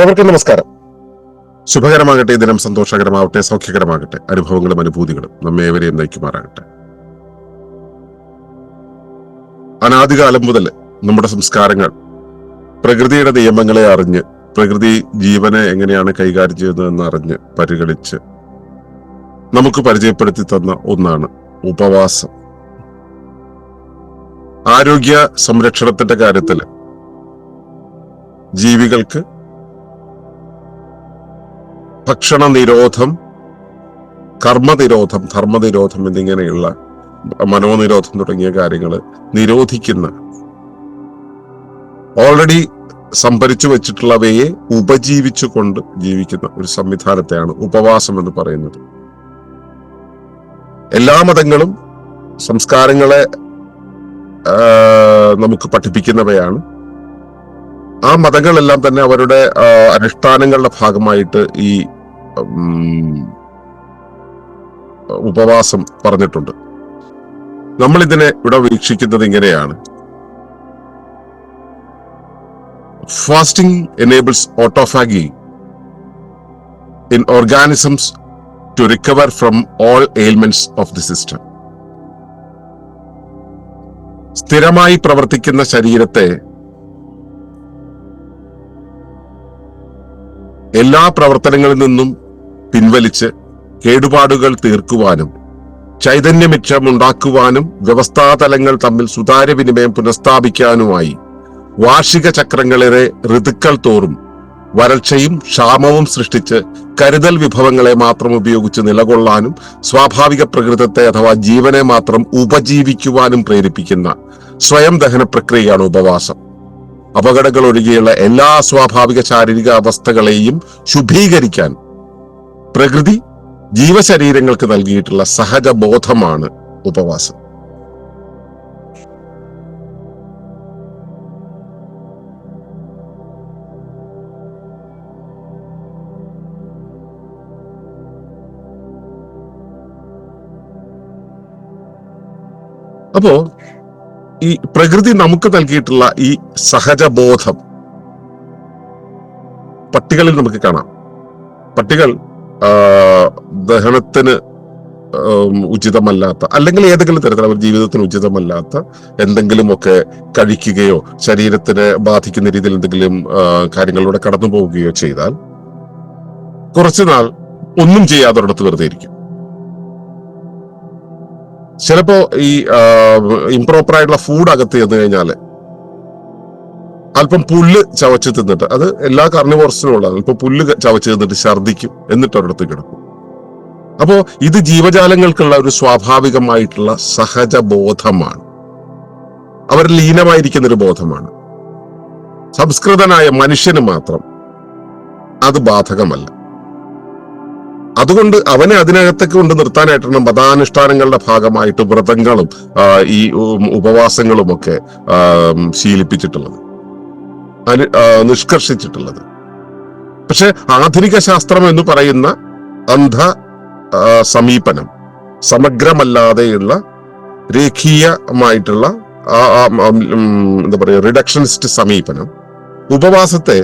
ഏവർക്കും നമസ്കാരം. ശുഭകരമാകട്ടെ ദിനം സന്തോഷകരമാവട്ടെ സൗഖ്യകരമാകട്ടെ അനുഭവങ്ങളും അനുഭൂതികളും നമ്മെ ഏവരെയും നയിക്കുമാറാകട്ടെ. അനാദികാലം മുതൽ നമ്മുടെ സംസ്കാരങ്ങൾ പ്രകൃതിയുടെ നിയമങ്ങളെ അറിഞ്ഞ് പ്രകൃതി ജീവനെ എങ്ങനെയാണ് കൈകാര്യം ചെയ്യുന്നതെന്ന് അറിഞ്ഞ് പരിഗണിച്ച് നമുക്ക് പരിചയപ്പെടുത്തി തന്ന ഒന്നാണ് ഉപവാസം. ആരോഗ്യ സംരക്ഷണത്തിന്റെ കാര്യത്തിൽ ജീവികൾക്ക് ഭക്ഷണ നിരോധം കർമ്മനിരോധം ധർമ്മനിരോധം എന്നിങ്ങനെയുള്ള മനോനിരോധം തുടങ്ങിയ കാര്യങ്ങൾ നിരോധിക്കുന്ന ഓൾറെഡി സംഭരിച്ചു വെച്ചിട്ടുള്ളവയെ ഉപജീവിച്ചുകൊണ്ട് ജീവിക്കുന്ന ഒരു സംവിധാനത്തെയാണ് ഉപവാസം എന്ന് പറയുന്നത്. എല്ലാ മതങ്ങളും സംസ്കാരങ്ങളെ നമുക്ക് പഠിപ്പിക്കുന്നവയാണ്. ആ മതങ്ങളെല്ലാം തന്നെ അവരുടെ അനുഷ്ഠാനങ്ങളുടെ ഭാഗമായിട്ട് ഈ ഉപവാസം പറഞ്ഞിട്ടുണ്ട്. നമ്മൾ ഇതിനെ ഇവിടെ വീക്ഷിക്കുന്നത് ഇങ്ങനെയാണ്. Fasting enables autophagy in organisms to recover from all ailments of the system സ്ഥിരമായി പ്രവർത്തിക്കുന്ന ശരീരത്തെ എല്ലാ പ്രവർത്തനങ്ങളിൽ നിന്നും പിൻവലിച്ച് കേടുപാടുകൾ തീർക്കുവാനും ചൈതന്യമിച്ചമുണ്ടാക്കുവാനും വ്യവസ്ഥാതലങ്ങൾ തമ്മിൽ സുതാര്യ വിനിമയം പുനഃസ്ഥാപിക്കാനുമായി വാർഷിക ചക്രങ്ങളിലെ ഋതുക്കൾ തോറും വരൾച്ചയും ക്ഷാമവും സൃഷ്ടിച്ച് കരുതൽ വിഭവങ്ങളെ മാത്രം ഉപയോഗിച്ച് നിലകൊള്ളാനും സ്വാഭാവിക പ്രകൃതത്തെ അഥവാ ജീവനെ മാത്രം ഉപജീവിക്കുവാനും പ്രേരിപ്പിക്കുന്ന സ്വയം ദഹന പ്രക്രിയയാണ് ഉപവാസം. അപകടങ്ങൾ ഒഴികെയുള്ള എല്ലാ സ്വാഭാവിക ശാരീരിക അവസ്ഥകളെയും ശുഭീകരിക്കാൻ പ്രകൃതി ജീവശരീരങ്ങൾക്ക് നൽകിയിട്ടുള്ള സഹജ ബോധമാണ് ഉപവാസം. അപ്പോ ഈ പ്രകൃതി നമുക്ക് നൽകിയിട്ടുള്ള ഈ സഹജ ബോധം പട്ടികളിൽ നമുക്ക് കാണാം. പട്ടികൾ ദഹനത്തിന് ഉചിതമല്ലാത്ത അല്ലെങ്കിൽ ഏതെങ്കിലും തരത്തിൽ അവർ ജീവിതത്തിന് ഉചിതമല്ലാത്ത എന്തെങ്കിലുമൊക്കെ കഴിക്കുകയോ ശരീരത്തിന് ബാധിക്കുന്ന രീതിയിൽ എന്തെങ്കിലും കാര്യങ്ങളിലൂടെ കടന്നു പോവുകയോ ചെയ്താൽ കുറച്ചുനാൾ ഒന്നും ചെയ്യാതെ ഒരിടത്ത് വെറുതെ ഇരിക്കും. ചിലപ്പോ ഈ ഇംപ്രോപ്പർ ആയിട്ടുള്ള ഫുഡ് അകത്ത് ചെന്ന് കഴിഞ്ഞാൽ അല്പം പുല്ല് ചവച്ച് തിന്നിട്ട് അത് എല്ലാ കാർണിവോർസിനും ഉള്ളതാണ് അല്പം പുല്ല് ചവച്ച് തിന്നിട്ട് ഛർദ്ദിക്കും എന്നിട്ട് ഒരിടത്ത് കിടക്കും. അപ്പോ ഇത് ജീവജാലങ്ങൾക്കുള്ള ഒരു സ്വാഭാവികമായിട്ടുള്ള സഹജ ബോധമാണ് അവർ ലീനമായിരിക്കുന്ന ഒരു ബോധമാണ്. സംസ്കൃതനായ മനുഷ്യന് മാത്രം അത് ബാധകമല്ല. അതുകൊണ്ട് അവനെ അതിനകത്തേക്ക് കൊണ്ട് നിർത്താനായിട്ടാണ് മതാനുഷ്ഠാനങ്ങളുടെ ഭാഗമായിട്ട് വ്രതങ്ങളും ഈ ഉപവാസങ്ങളും ഒക്കെ ശീലിപ്പിച്ചിട്ടുള്ളത്. നിഷ്കർഷിച്ചിട്ടുള്ളത്. പക്ഷെ ആധുനിക ശാസ്ത്രം എന്ന് പറയുന്ന അന്ധ സമീപനം സമഗ്രമല്ലാതെയുള്ള രേഖീയമായിട്ടുള്ള എന്താ പറയുക റിഡക്ഷനിസ്റ്റ് സമീപനം ഉപവാസത്തെ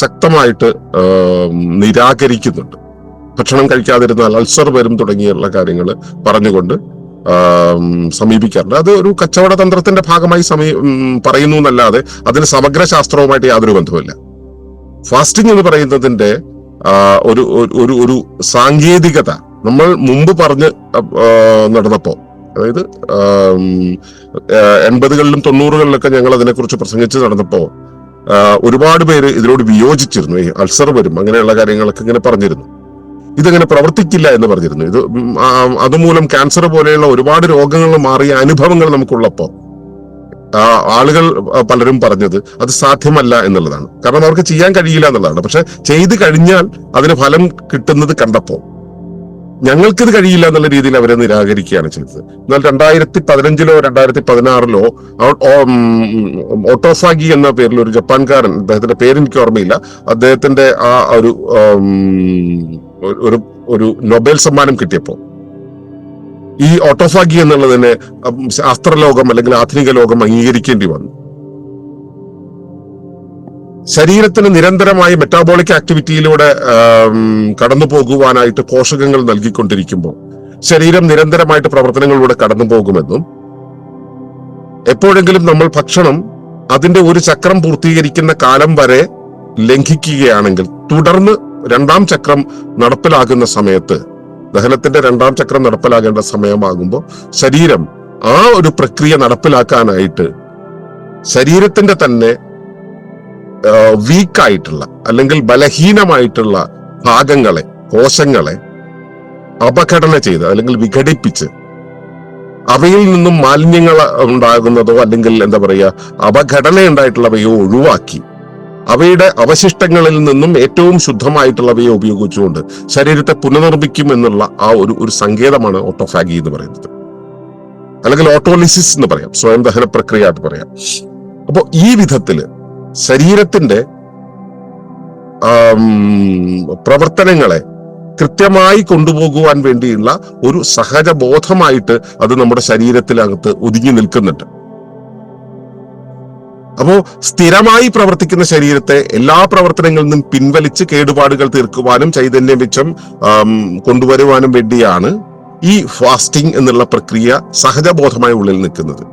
ശക്തമായിട്ട് നിരാകരിക്കുന്നുണ്ട്. ഭക്ഷണം കഴിക്കാതിരുന്നാൽ അൾസർ വരും തുടങ്ങിയുള്ള കാര്യങ്ങൾ പറഞ്ഞുകൊണ്ട് സമീപിക്കാറുണ്ട്. അത് ഒരു കച്ചവട തന്ത്രത്തിന്റെ ഭാഗമായി സമീ പറയുന്നു എന്നല്ലാതെ അതിന് സമഗ്ര ശാസ്ത്രവുമായിട്ട് യാതൊരു ബന്ധവുമില്ല. ഫാസ്റ്റിംഗ് എന്ന് പറയുന്നതിന്റെ ഒരു ഒരു- ഒരു സാങ്കേതികത നമ്മൾ മുമ്പ് പറഞ്ഞ് നടന്നപ്പോ അതായത് എൺപതുകളിലും തൊണ്ണൂറുകളിലൊക്കെ ഞങ്ങൾ അതിനെക്കുറിച്ച് പ്രസംഗിച്ച് നടന്നപ്പോ ഒരുപാട് പേര് ഇതിനോട് വിയോജിച്ചിരുന്നു. ഈ അൾസർ വരും അങ്ങനെയുള്ള കാര്യങ്ങളൊക്കെ ഇങ്ങനെ പറഞ്ഞിരുന്നു. ഇതങ്ങനെ പ്രവർത്തിക്കില്ല എന്ന് പറഞ്ഞിരുന്നു. ഇത് അതുമൂലം ക്യാൻസർ പോലെയുള്ള ഒരുപാട് രോഗങ്ങൾ മാറിയ അനുഭവങ്ങൾ നമുക്കുള്ളപ്പോൾ ആളുകൾ പലരും പറഞ്ഞത് അത് സാധ്യമല്ല എന്നുള്ളതാണ്. കാരണം അവർക്ക് ചെയ്യാൻ കഴിയില്ല എന്നുള്ളതാണ്. പക്ഷെ ചെയ്ത് കഴിഞ്ഞാൽ അതിന് ഫലം കിട്ടുന്നത് കണ്ടപ്പോ ഞങ്ങൾക്കിത് കഴിയില്ല എന്നുള്ള രീതിയിൽ അവരെ നിരാകരിക്കുകയാണ് ചെയ്തത്. എന്നാൽ രണ്ടായിരത്തി പതിനഞ്ചിലോ രണ്ടായിരത്തി പതിനാറിലോ ഓട്ടോസാഗി എന്ന പേരിൽ ഒരു ജപ്പാൻകാരൻ അദ്ദേഹത്തിന്റെ പേര് എനിക്ക് ഓർമ്മയില്ല അദ്ദേഹത്തിന്റെ ആ ഒരു ഒരു ഒരു നൊബേൽ സമ്മാനം കിട്ടിയപ്പോ. ഈ ഓട്ടോഫാഗി എന്നുള്ളതിനെ ശാസ്ത്രലോകം അല്ലെങ്കിൽ ആധുനിക ലോകം അംഗീകരിക്കേണ്ടി വന്നു. ശരീരത്തിന് നിരന്തരമായി മെറ്റാബോളിക് ആക്ടിവിറ്റിയിലൂടെ കടന്നു പോകുവാനായിട്ട് പോഷകങ്ങൾ നൽകിക്കൊണ്ടിരിക്കുമ്പോൾ ശരീരം നിരന്തരമായിട്ട് പ്രവർത്തനങ്ങളിലൂടെ കടന്നു പോകുമെന്നും എപ്പോഴെങ്കിലും നമ്മൾ ഭക്ഷണം അതിന്റെ ഒരു ചക്രം പൂർത്തീകരിക്കുന്ന കാലം വരെ ലംഘിക്കുകയാണെങ്കിൽ തുടർന്ന് രണ്ടാം ചക്രം നടപ്പിലാകുന്ന സമയത്ത് ദഹനത്തിന്റെ രണ്ടാം ചക്രം നടപ്പിലാകേണ്ട സമയമാകുമ്പോൾ ശരീരം ആ ഒരു പ്രക്രിയ നടപ്പിലാക്കാനായിട്ട് ശരീരത്തിന്റെ തന്നെ വീക്കായിട്ടുള്ള അല്ലെങ്കിൽ ബലഹീനമായിട്ടുള്ള ഭാഗങ്ങളെ കോശങ്ങളെ അപഘടന ചെയ്ത് അല്ലെങ്കിൽ വിഘടിപ്പിച്ച് അവയിൽ നിന്നും മാലിന്യങ്ങൾ ഉണ്ടാകുന്നതോ അല്ലെങ്കിൽ എന്താ പറയുക അപഘടന ഉണ്ടായിട്ടുള്ളവയോ ഒഴിവാക്കി അവയുടെ അവശിഷ്ടങ്ങളിൽ നിന്നും ഏറ്റവും ശുദ്ധമായിട്ടുള്ളവയെ ഉപയോഗിച്ചുകൊണ്ട് ശരീരത്തെ പുനർനിർമ്മിക്കും എന്നുള്ള ആ ഒരു ഒരു സങ്കേതമാണ് ഓട്ടോഫാഗി എന്ന് പറയുന്നത്. അല്ലെങ്കിൽ ഓട്ടോലിസിസ് എന്ന് പറയാം സ്വയം ദഹന പ്രക്രിയ എന്ന് പറയാം. അപ്പോ ഈ വിധത്തിൽ ശരീരത്തിന്റെ പ്രവർത്തനങ്ങളെ കൃത്യമായി കൊണ്ടുപോകുവാൻ വേണ്ടിയുള്ള ഒരു സഹജബോധമായിട്ട് അത് നമ്മുടെ ശരീരത്തിനകത്ത് ഒതുങ്ങി നിൽക്കുന്നുണ്ട്. അപ്പോ സ്ഥിരമായി പ്രവർത്തിക്കുന്ന ശരീരത്തെ എല്ലാ പ്രവർത്തനങ്ങളിൽ നിന്നും പിൻവലിച്ച് കേടുപാടുകൾ തീർക്കുവാനും ചൈതന്യം മിച്ചം കൊണ്ടുവരുവാനും വേണ്ടിയാണ് ഈ ഫാസ്റ്റിംഗ് എന്നുള്ള പ്രക്രിയ സഹജബോധമായ ഉള്ളിൽ നിൽക്കുന്നത്.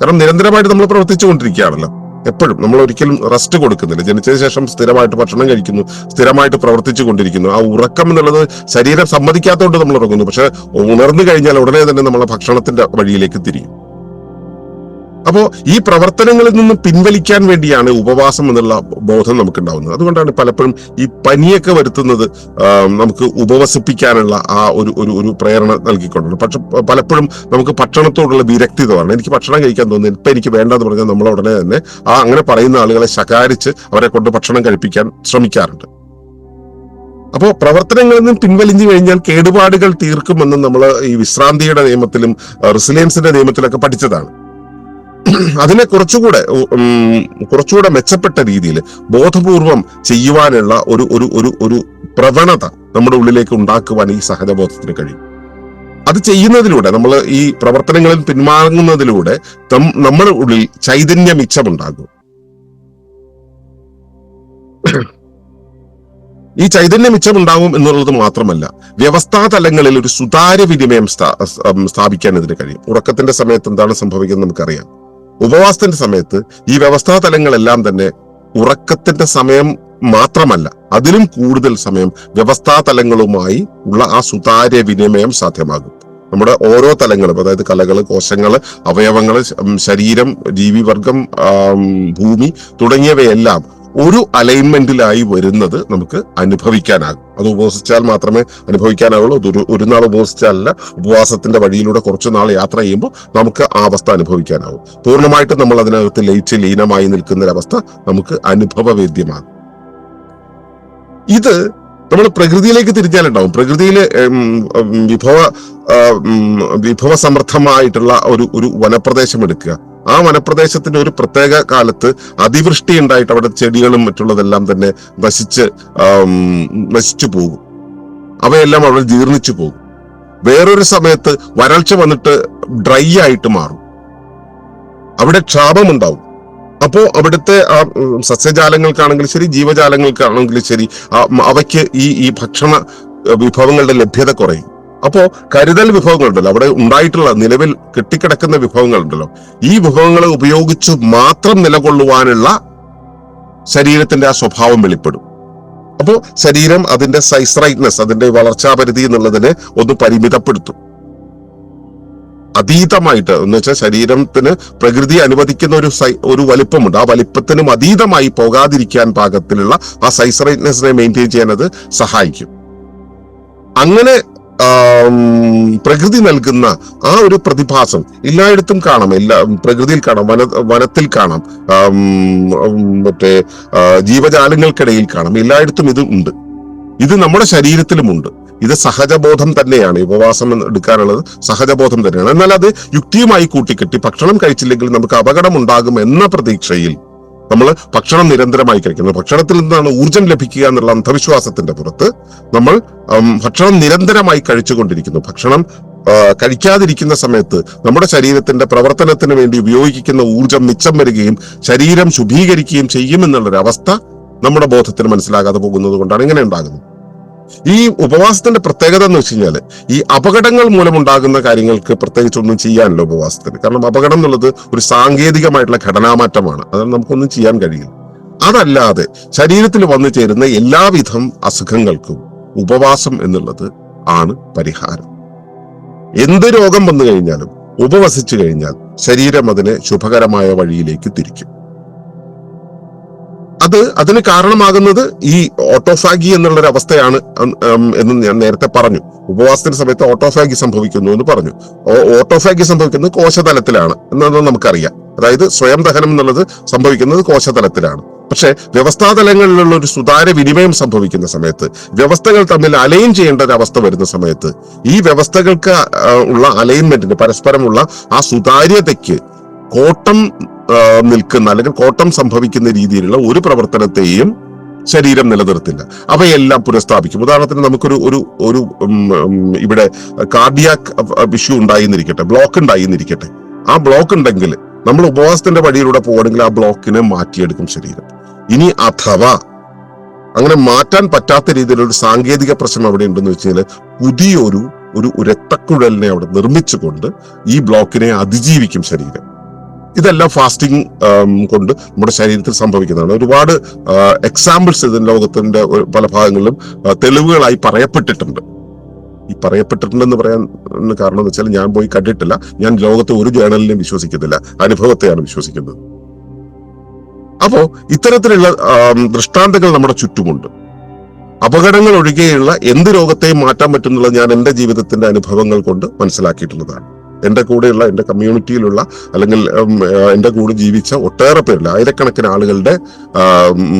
കാരണം നിരന്തരമായിട്ട് നമ്മൾ പ്രവർത്തിച്ചുകൊണ്ടിരിക്കുകയാണല്ലോ എപ്പോഴും നമ്മൾ ഒരിക്കലും റെസ്റ്റ് കൊടുക്കുന്നില്ല. ജനിച്ചതിന് ശേഷം സ്ഥിരമായിട്ട് ഭക്ഷണം കഴിക്കുന്നു സ്ഥിരമായിട്ട് പ്രവർത്തിച്ചു കൊണ്ടിരിക്കുന്നു. ആ ഉറക്കം എന്നുള്ളത് ശരീരം സമ്മതിക്കാത്തതുകൊണ്ട് നമ്മൾ ഉറങ്ങുന്നു. പക്ഷെ ഉണർന്നു കഴിഞ്ഞാൽ ഉടനെ തന്നെ നമ്മളെ ഭക്ഷണത്തിന്റെ വഴിയിലേക്ക് തിരിയും. അപ്പോ ഈ പ്രവർത്തനങ്ങളിൽ നിന്നും പിൻവലിക്കാൻ വേണ്ടിയാണ് ഉപവാസം എന്നുള്ള ബോധം നമുക്ക് ഉണ്ടാവുന്നത് അതുകൊണ്ടാണ് പലപ്പോഴും ഈ പനിയൊക്കെ വരുത്തുന്നത് നമുക്ക് ഉപവസിപ്പിക്കാനുള്ള ആ ഒരു ഒരു ഒരു പ്രേരണ നൽകിക്കൊണ്ടുള്ളത് പക്ഷെ പലപ്പോഴും നമുക്ക് ഭക്ഷണത്തോടുള്ള വിരക്തി തോന്നണം എനിക്ക് ഭക്ഷണം കഴിക്കാൻ തോന്നുന്നു ഇപ്പൊ എനിക്ക് വേണ്ടെന്ന് പറഞ്ഞാൽ നമ്മൾ ഉടനെ തന്നെ ആ അങ്ങനെ പറയുന്ന ആളുകളെ ശകാരിച്ച് അവരെ കൊണ്ട് ഭക്ഷണം കഴിപ്പിക്കാൻ ശ്രമിക്കാറുണ്ട്. അപ്പോൾ പ്രവർത്തനങ്ങളിൽ നിന്നും പിൻവലിഞ്ഞു കഴിഞ്ഞാൽ കേടുപാടുകൾ തീർക്കുമെന്ന് നമ്മൾ ഈ വിശ്രാന്തിയുടെ നിയമത്തിലും റിസിലിയൻസിന്റെ നിയമത്തിലൊക്കെ പഠിച്ചതാണ്. അതിനെ കുറച്ചുകൂടെ കുറച്ചുകൂടെ മെച്ചപ്പെട്ട രീതിയിൽ ബോധപൂർവം ചെയ്യുവാനുള്ള ഒരു ഒരു ഒരു ഒരു പ്രവണത നമ്മുടെ ഉള്ളിലേക്ക് ഉണ്ടാക്കുവാൻ ഈ സഹജബോധത്തിന് കഴിയും. അത് ചെയ്യുന്നതിലൂടെ നമ്മൾ ഈ പ്രവർത്തനങ്ങളിൽ പിന്മാറുന്നതിലൂടെ നമ്മുടെ ഉള്ളിൽ ചൈതന്യ മിച്ചമുണ്ടാകും. ഈ ചൈതന്യ മിച്ചമുണ്ടാകും എന്നുള്ളത് മാത്രമല്ല വ്യവസ്ഥാ തലങ്ങളിൽ ഒരു സുതാര്യ വിനിമയം സ്ഥാ- സ്ഥാപിക്കാൻ ഇതിന് കഴിയും. ഉറക്കത്തിന്റെ സമയത്ത് എന്താണ് സംഭവിക്കുന്നത് നമുക്കറിയാം. ഉപവാസത്തിന്റെ സമയത്ത് ഈ വ്യവസ്ഥാ തലങ്ങളെല്ലാം തന്നെ ഉറക്കത്തിന്റെ സമയം മാത്രമല്ല അതിലും കൂടുതൽ സമയം വ്യവസ്ഥാ തലങ്ങളുമായി ഉള്ള ആ സുതാര്യ വിനിമയം സാധ്യമാകും. നമ്മുടെ ഓരോ തലങ്ങളും അതായത് കലകൾ കോശങ്ങൾ അവയവങ്ങൾ ശരീരം ജീവിവർഗം ഭൂമി തുടങ്ങിയവയെല്ലാം ഒരു അലൈൻമെന്റിലായി വരുന്നത് നമുക്ക് അനുഭവിക്കാനാകും. അത് ഉപവസിച്ചാൽ മാത്രമേ അനുഭവിക്കാനാവുള്ളൂ. അത് ഒരു നാൾ ഉപവസിച്ചാലല്ല ഉപവാസത്തിന്റെ വഴിയിലൂടെ കുറച്ചു നാൾ യാത്ര ചെയ്യുമ്പോൾ നമുക്ക് ആ അവസ്ഥ അനുഭവിക്കാനാവും പൂർണമായിട്ട് നമ്മൾ അതിനകത്ത് ലയിച്ച് ലീനമായി നിൽക്കുന്ന ഒരവസ്ഥ നമുക്ക് അനുഭവവേദ്യമാണ് ഇത് നമ്മൾ പ്രകൃതിയിലേക്ക് തിരിഞ്ഞാലുണ്ടാവും. ഉം, വിഭവ വിഭവസമർത്ഥമായിട്ടുള്ള ഒരു ഒരു വനപ്രദേശം എടുക്കുക. ആ വനപ്രദേശത്തിന്റെ ഒരു പ്രത്യേക കാലത്ത് അതിവൃഷ്ടി ഉണ്ടായിട്ട് അവിടെ ചെടികളും മറ്റുള്ളതെല്ലാം തന്നെ നശിച്ച് നശിച്ചു പോകും. അവയെല്ലാം അവിടെ ജീർണിച്ചു പോകും. വേറൊരു സമയത്ത് വരൾച്ച വന്നിട്ട് ഡ്രൈ ആയിട്ട് മാറും. അവിടെ ക്ഷാമമുണ്ടാവും. അപ്പോ അവിടുത്തെ ആ സസ്യജാലങ്ങൾക്കാണെങ്കിലും ശരി ജീവജാലങ്ങൾക്കാണെങ്കിലും ശരി അവയ്ക്ക് ഈ ഈ ഭക്ഷണ വിഭവങ്ങളുടെ ലഭ്യത കുറയും. അപ്പോ കരുതൽ വിഭവങ്ങളുണ്ടല്ലോ. അവിടെ ഉണ്ടായിട്ടുള്ള നിലവിൽ കെട്ടിക്കിടക്കുന്ന വിഭവങ്ങളുണ്ടല്ലോ. ഈ വിഭവങ്ങളെ ഉപയോഗിച്ച് മാത്രം നിലകൊള്ളുവാനുള്ള ശരീരത്തിന്റെ ആ സ്വഭാവം വെളിപ്പെടും. അപ്പോ ശരീരം അതിന്റെ സൈസ് റൈറ്റ്നെസ് അതിന്റെ വളർച്ചാ പരിധി എന്നുള്ളതിനെ ഒന്ന് പരിമിതപ്പെടുത്തും. അതീതമായിട്ട് എന്ന് വെച്ചാൽ ശരീരത്തിന് പ്രകൃതി അനുവദിക്കുന്ന ഒരു സൈ ഒരു വലിപ്പമുണ്ട്. ആ വലിപ്പത്തിനും അതീതമായി പോകാതിരിക്കാൻ പാകത്തിലുള്ള ആ സൈസ് റൈറ്റ്നെസിനെ മെയിന്റെയിൻ ചെയ്യാൻ അത് സഹായിക്കും. അങ്ങനെ പ്രകൃതി നൽകുന്ന ആ ഒരു പ്രതിഭാസം എല്ലായിടത്തും കാണാം. എല്ലാ പ്രകൃതിയിൽ കാണാം വന വനത്തിൽ കാണാം മറ്റേ ജീവജാലങ്ങൾക്കിടയിൽ കാണാം. എല്ലായിടത്തും ഇത് ഉണ്ട്. ഇത് നമ്മുടെ ശരീരത്തിലുമുണ്ട് ഇത് സഹജബോധം തന്നെയാണ്. ഉപവാസം എടുക്കാനുള്ളത് സഹജബോധം തന്നെയാണ്. എന്നാൽ അത് യുക്തിയുമായി കൂട്ടിക്കെട്ടി ഭക്ഷണം കഴിച്ചില്ലെങ്കിൽ നമുക്ക് അപകടം ഉണ്ടാകും എന്ന പ്രതീക്ഷയിൽ നമ്മൾ ഭക്ഷണം നിരന്തരമായി കഴിക്കുന്നത് ഭക്ഷണത്തിൽ നിന്നാണ് ഊർജം ലഭിക്കുക എന്നുള്ള അന്ധവിശ്വാസത്തിന്റെ പുറത്ത് നമ്മൾ ഭക്ഷണം നിരന്തരമായി കഴിച്ചുകൊണ്ടിരിക്കുന്നു. ഭക്ഷണം കഴിക്കാതിരിക്കുന്ന സമയത്ത് നമ്മുടെ ശരീരത്തിന്റെ പ്രവർത്തനത്തിന് വേണ്ടി ഉപയോഗിക്കുന്ന ഊർജം മിച്ചം വരികയും ശരീരം ശുഭീകരിക്കുകയും ചെയ്യുമെന്നുള്ളൊരവസ്ഥ നമ്മുടെ ബോധത്തിന് മനസ്സിലാകാതെ പോകുന്നത് കൊണ്ടാണ് ഇങ്ങനെ ഉണ്ടാകുന്നത്. ഈ ഉപവാസത്തിന്റെ പ്രത്യേകത എന്ന് വെച്ച് കഴിഞ്ഞാൽ ഈ അപകടങ്ങൾ മൂലമുണ്ടാകുന്ന കാര്യങ്ങൾക്ക് പ്രത്യേകിച്ച് ഒന്നും ചെയ്യാനില്ല ഉപവാസത്തിന്. കാരണം അപകടം എന്നുള്ളത് ഒരു സാങ്കേതികമായിട്ടുള്ള ഘടനാമാറ്റമാണ്. അതാണ് നമുക്കൊന്നും ചെയ്യാൻ കഴിയില്ല. അതല്ലാതെ ശരീരത്തിൽ വന്നു ചേരുന്ന എല്ലാവിധം അസുഖങ്ങൾക്കും ഉപവാസം എന്നുള്ളത് ആണ് പരിഹാരം. എന്ത് രോഗം വന്നു കഴിഞ്ഞാലും ഉപവസിച്ചു കഴിഞ്ഞാൽ ശരീരം അതിനെ ശുഭകരമായ വഴിയിലേക്ക് തിരിക്കും. അത് അതിന് കാരണമാകുന്നത് ഈ ഓട്ടോഫാഗി എന്നുള്ള ഒരു അവസ്ഥയാണ് എന്ന് ഞാൻ നേരത്തെ പറഞ്ഞു. ഉപവാസത്തിന്റെ സമയത്ത് ഓട്ടോഫാഗി സംഭവിക്കുന്നു എന്ന് പറഞ്ഞു. ഓട്ടോഫാഗി സംഭവിക്കുന്നത് കോശതലത്തിലാണ് എന്നത് നമുക്കറിയാം. അതായത് സ്വയം ദഹനം എന്നുള്ളത് സംഭവിക്കുന്നത് കോശതലത്തിലാണ്. പക്ഷെ വ്യവസ്ഥാതലങ്ങളിലുള്ള ഒരു സുതാര്യ വിനിമയം സംഭവിക്കുന്ന സമയത്ത് വ്യവസ്ഥകൾ തമ്മിൽ അലൈൻ ചെയ്യേണ്ട ഒരു അവസ്ഥ വരുന്ന സമയത്ത് ഈ വ്യവസ്ഥകൾക്ക് ഉള്ള അലൈൻമെന്റിന് പരസ്പരമുള്ള ആ സുതാര്യതയ്ക്ക് കോട്ടം നിൽക്കുന്ന അല്ലെങ്കിൽ കോട്ടം സംഭവിക്കുന്ന രീതിയിലുള്ള ഒരു പ്രവർത്തനത്തെയും ശരീരം നിലനിർത്തില്ല. അവയെല്ലാം പുനഃസ്ഥാപിക്കും. ഉദാഹരണത്തിന് നമുക്കൊരു ഒരു ഒരു ഇവിടെ കാർഡിയാക് ഇഷ്യൂ ഉണ്ടായിന്നിരിക്കട്ടെ. ബ്ലോക്ക് ഉണ്ടായിന്നിരിക്കട്ടെ. ആ ബ്ലോക്ക് ഉണ്ടെങ്കിൽ നമ്മൾ ഉപവാസത്തിന്റെ വഴിയിലൂടെ പോകണമെങ്കിൽ ആ ബ്ലോക്കിനെ മാറ്റിയെടുക്കും ശരീരം. ഇനി അഥവാ അങ്ങനെ മാറ്റാൻ പറ്റാത്ത രീതിയിലുള്ള ഒരു സാങ്കേതിക പ്രശ്നം അവിടെ ഉണ്ടെന്ന് വെച്ച് കഴിഞ്ഞാൽ പുതിയൊരു ഒരു രക്തക്കുഴലിനെ അവിടെ നിർമ്മിച്ചുകൊണ്ട് ഈ ബ്ലോക്കിനെ അതിജീവിക്കും ശരീരം. ഇതെല്ലാം ഫാസ്റ്റിംഗ് കൊണ്ട് നമ്മുടെ ശരീരത്തിൽ സംഭവിക്കുന്നതാണ്. ഒരുപാട് എക്സാമ്പിൾസ് ഇതിന് ലോകത്തിന്റെ പല ഭാഗങ്ങളിലും തെളിവുകളായി പറയപ്പെട്ടിട്ടുണ്ട്. ഈ പറയപ്പെട്ടിട്ടുണ്ടെന്ന് പറയാൻ കാരണം എന്ന് വെച്ചാൽ ഞാൻ പോയി കണ്ടിട്ടില്ല. ഞാൻ ലോകത്തെ ഒരു ജേണലിനെയും വിശ്വസിക്കുന്നില്ല. അനുഭവത്തെയാണ് വിശ്വസിക്കുന്നത്. അപ്പോ ഇത്തരത്തിലുള്ള ദൃഷ്ടാന്തങ്ങൾ നമ്മുടെ ചുറ്റുമുണ്ട്. അപകടങ്ങൾ ഒഴികെയുള്ള എന്ത് രോഗത്തെയും മാറ്റാൻ പറ്റുന്നുള്ളത് ഞാൻ എന്റെ ജീവിതത്തിന്റെ അനുഭവങ്ങൾ കൊണ്ട് മനസ്സിലാക്കിയിട്ടുള്ളതാണ്. എന്റെ കൂടെയുള്ള എന്റെ കമ്മ്യൂണിറ്റിയിലുള്ള അല്ലെങ്കിൽ എന്റെ കൂടെ ജീവിച്ച ഒട്ടേറെ പേരിൽ ആയിരക്കണക്കിന് ആളുകളുടെ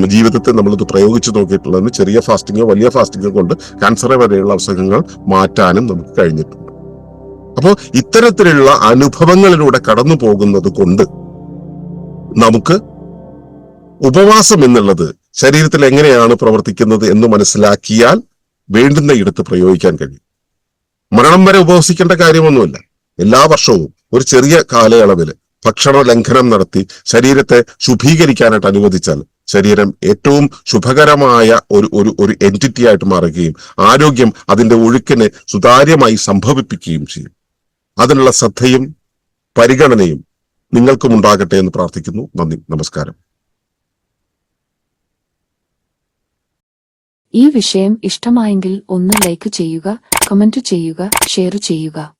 ജീവിതത്തെ നമ്മളിത് പ്രയോഗിച്ചു നോക്കിയിട്ടുള്ളതിന് ചെറിയ ഫാസ്റ്റിങ്ങോ വലിയ ഫാസ്റ്റിങ്ങോ കൊണ്ട് ക്യാൻസർ വരെയുള്ള അവസരങ്ങൾ മാറ്റാനും നമുക്ക് കഴിഞ്ഞിട്ടുണ്ട്. അപ്പോൾ ഇത്തരത്തിലുള്ള അനുഭവങ്ങളിലൂടെ കടന്നു പോകുന്നത് കൊണ്ട് നമുക്ക് ഉപവാസം എന്നുള്ളത് ശരീരത്തിൽ എങ്ങനെയാണ് പ്രവർത്തിക്കുന്നത് എന്ന് മനസ്സിലാക്കിയാൽ വേണ്ടുന്ന ഇടത്ത് പ്രയോഗിക്കാൻ കഴിയും. മരണം വരെ ഉപവസിക്കേണ്ട കാര്യമൊന്നുമില്ല. എല്ലാ വർഷവും ഒരു ചെറിയ കാലയളവിൽ ഭക്ഷണ ലംഘനം നടത്തി ശരീരത്തെ ശുഭീകരിക്കാനായിട്ട് അനുവദിച്ചാൽ ശരീരം ഏറ്റവും ശുഭകരമായ ഒരു ഒരു ഒരു എന്റിറ്റി ആയിട്ട് മാറുകയും ആരോഗ്യം അതിന്റെ ഒഴുക്കിനെ സുതാര്യമായി സംഭവിപ്പിക്കുകയും ചെയ്യും. അതിനുള്ള ശ്രദ്ധയും പരിഗണനയും നിങ്ങൾക്കും ഉണ്ടാകട്ടെ എന്ന് പ്രാർത്ഥിക്കുന്നു. നന്ദി. നമസ്കാരം. ഈ വിഷയം ഇഷ്ടമായെങ്കിൽ ഒന്ന് ലൈക്ക് ചെയ്യുക കമന്റ് ചെയ്യുക ഷെയർ ചെയ്യുക.